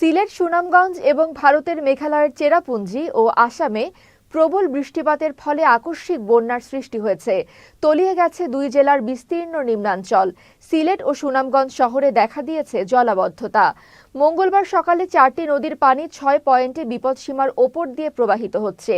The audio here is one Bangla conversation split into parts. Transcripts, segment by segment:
সিলেট, সুনামগঞ্জ এবং ভারতের মেঘালয়ের চেরাপুঞ্জি ও আসামে প্রবল বৃষ্টিপাতের ফলে আকস্মিক বন্যার সৃষ্টি হয়েছে। তলিয়ে গেছে দুই জেলার বিস্তীর্ণ নিম্নাঞ্চল। সিলেট ও সুনামগঞ্জ শহরে দেখা দিয়েছে জলাবদ্ধতা। মঙ্গলবার সকালে চারটি নদীর পানি ছয় পয়েন্টে বিপদসীমার ওপর দিয়ে প্রবাহিত হচ্ছে।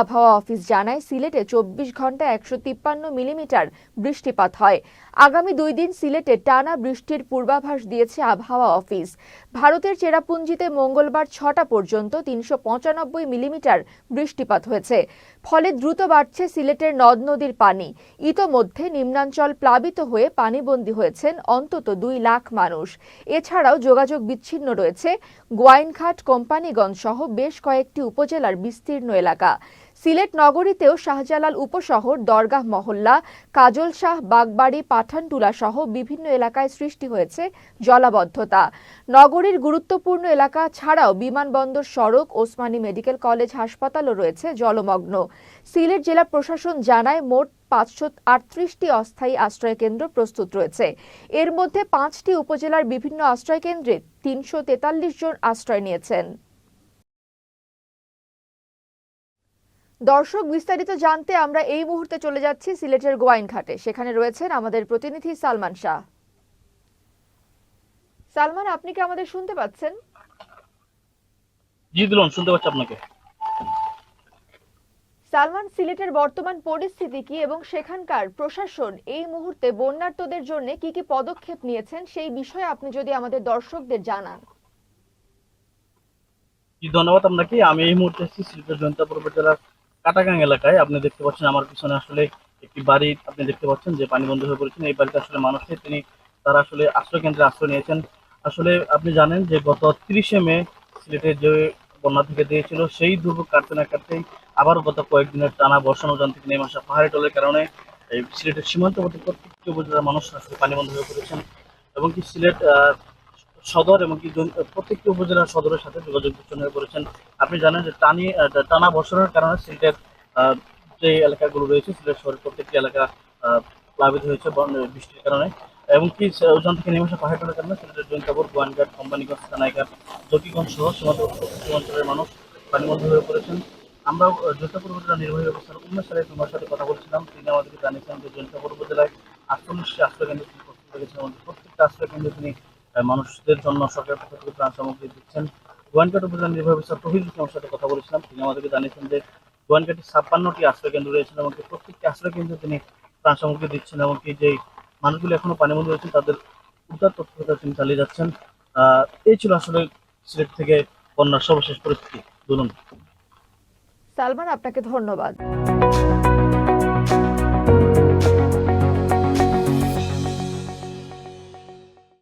আবহাওয়া অফিস জানায়, সিলেটে চব্বিশ ঘণ্টা একশো তিপ্পান্ন মিলিমিটার বৃষ্টিপাত হয়। আগামী দুই দিন সিলেটে টানা বৃষ্টির পূর্বাভাস দিয়েছে আবহাওয়া অফিস। ভারতের চেরাপুঞ্জিতে মঙ্গলবার ছটা পর্যন্ত তিনশো পঁচানব্বই মিলিমিটার বৃষ্টিপাত হয়েছে। ফলে দ্রুত বাড়ছে সিলেটের নদ নদীর পানি। ইতোমধ্যে নিম্নাঞ্চল প্লাবিত হয়ে পানিবন্দী হয়েছেন অন্তত দুই লাখ মানুষ। এছাড়াও যোগাযোগ বিচ্ছিন্ন রয়েছে। গোয়াইনঘাট কোম্পানিগঞ্জ সহ বেশ কয়েকটি উপজেলার বিস্তীর্ণ এলাকা। সিলেট নগরীতেও শাহজালাল উপশহর, দরগাহ মহল্লা, কাজল শাহ, বাগবাড়ি, পাঠানটুলা সহ বিভিন্ন এলাকায় সৃষ্টি হয়েছে জলাবদ্ধতা। নগরীর গুরুত্বপূর্ণ এলাকা ছাড়াও বিমানবন্দর, সড়ক, ওসমানী মেডিকেল কলেজ, হাসপাতালও রয়েছে জলমগ্ন। সিলেট জেলা প্রশাসন জানায় মোট পাঁচশো আটত্রিশটি অস্থায়ী আশ্রয়কেন্দ্র প্রস্তুত রয়েছে। এর মধ্যে পাঁচটি উপজেলার বিভিন্ন আশ্রয়কেন্দ্রে তিনশো তেতাল্লিশ জন আশ্রয় নিয়েছেন। দর্শক বিস্তারিত জানতে আমরা এই মুহূর্তে চলে যাচ্ছি সিলেটের গোয়াইনঘাটে। সেখানে রয়েছেন আমাদের প্রতিনিধি সালমান শাহ। সালমান আপনি কি আমাদের শুনতে পাচ্ছেন? জি দিলন শুনতে পাচ্ছি আপনাকে। সালমান সিলেটের বর্তমান পরিস্থিতি কি এবং সেখানকার প্রশাসন এই মুহূর্তে বন্যার্তদের জন্য কি কি পদক্ষেপ নিয়েছেন সেই বিষয়ে আপনি যদি আমাদের দর্শকদের জানান। জি ধন্যবাদ আপনাকে। আমি এই মুহূর্তে সিলেটের জয়ন্তাপুর উপজেলার কাটাগাং এলাকায় আপনি দেখতে পাচ্ছেন আমার পিছনে আসলে একটি বাড়ি আপনি দেখতে পাচ্ছেন যে পানি বন্ধ হয়ে পড়েছেন এই বাড়িতে আসলে মানুষ নেই, তিনি তারা আসলে আশ্রয় কেন্দ্রে আশ্রয় নিয়েছেন। আসলে আপনি জানেন যে গত তিরিশে মে সিলেটের যে বন্যা থেকে দিয়েছিল সেই দুর্ভোগ কাটতে না কাটতেই আবার গত কয়েকদিনের টানা বর্ষণ অভিযান থেকে নেমে আসা পাহাড়ি টলের কারণে এই সিলেটের সীমান্তবর্তী প্রত্যেকটি উপজেলার মানুষ আসলে পানি বন্ধ হয়ে পড়েছেন। এবং কি সিলেট সদর এবং কি প্রত্যেকটি উপজেলার সদরের সাথে যোগাযোগ বিচ্ছিন্ন হয়ে পড়েছেন আপনি জানেন যে টানি টানা বর্ষণের কারণে সিলেটের যে এলাকাগুলো রয়েছে, সিলেট শহরের প্রত্যেকটি এলাকা প্লাবিত হয়েছে বৃষ্টির কারণে। এবং কি ওজন থেকে নেমে আসা পাহাড় টলের কারণে সিলেটের জৈন্তাপুর, গোয়ানঘাট, কোম্পানিগঞ্জ থানাইঘাট জকিগঞ্জ সহ সীমান্তবর্তী অঞ্চলের মানুষ পানিবন্ধ হয়ে পড়েছেন। আমরা জৈন্তাপুর উপজেলা নির্বাহী অফিসার উন্মেষ সালে তোমার সাথে কথা বলেছিলাম। তিনি আমাদেরকে জানিয়েছেন যে জৈন্তাপুর উপজেলায় আটচল্লিশটি আশ্রয়কেন্দ্র তিনি প্রস্তুত রেখেছেন এবং প্রত্যেকটা আশ্রয়কেন্দ্রে তিনি মানুষদের জন্য সরকারের পক্ষ থেকে ত্রাণ সামগ্রী দিচ্ছেন। গোয়ানঘাট উপজেলা নির্বাহী অফিসার তহিদ ইসলামের সাথে কথা বলেছিলাম। তিনি আমাদেরকে জানিয়েছেন যে গোয়ানঘাটে ছাপ্পান্নটি আশ্রয়কেন্দ্র রয়েছেন এবং কি প্রত্যেকটি আশ্রয়কেন্দ্রে তিনি ত্রাণ সামগ্রী দিচ্ছেন এবং কি যে মানুষগুলো এখনও পানিবন্দী রয়েছেন, তাদের উদ্ধার তৎপরতা তিনি চালিয়ে যাচ্ছেন। এই ছিল আসলে সিলেট থেকে বন্যার সর্বশেষ পরিস্থিতি। বলুন। সালমান, আপনাকে ধন্যবাদ।